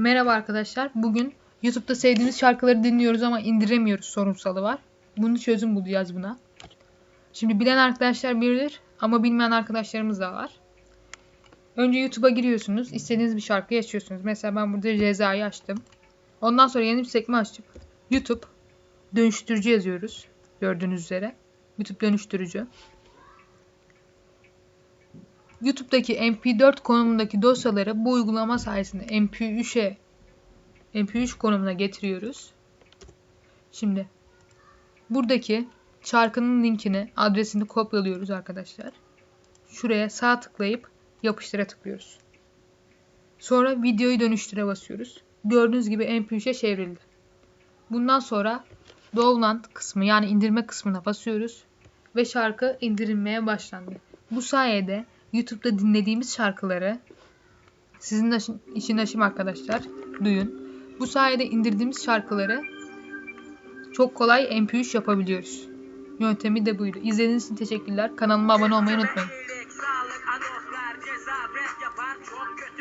Merhaba arkadaşlar. Bugün YouTube'da sevdiğimiz şarkıları dinliyoruz ama indiremiyoruz sorunsalı var. Bunu çözüm bulacağız buna. Şimdi bilen arkadaşlar bilir ama bilmeyen arkadaşlarımız da var. Önce YouTube'a giriyorsunuz. istediğiniz bir şarkıyı açıyorsunuz. Mesela ben burada Ceza'yı açtım. Ondan sonra yeni bir sekme açıp YouTube dönüştürücü yazıyoruz. Gördüğünüz üzere. YouTube dönüştürücü. YouTube'daki MP4 konumundaki dosyaları bu uygulama sayesinde MP3'e MP3 konumuna getiriyoruz. Şimdi buradaki şarkının linkini, adresini kopyalıyoruz arkadaşlar. Şuraya sağ tıklayıp yapıştıra tıklıyoruz. Sonra videoyu dönüştüre basıyoruz. Gördüğünüz gibi MP3'e çevrildi. Bundan sonra download kısmı yani indirme kısmına basıyoruz ve şarkı indirilmeye başlandı. Bu sayede YouTube'da dinlediğimiz şarkıları sizin işin aşım arkadaşlar duyun. Bu sayede indirdiğimiz şarkıları çok kolay MP3 yapabiliyoruz. Yöntemi de buydu. İzlediğiniz için teşekkürler. Kanalıma abone olmayı unutmayın.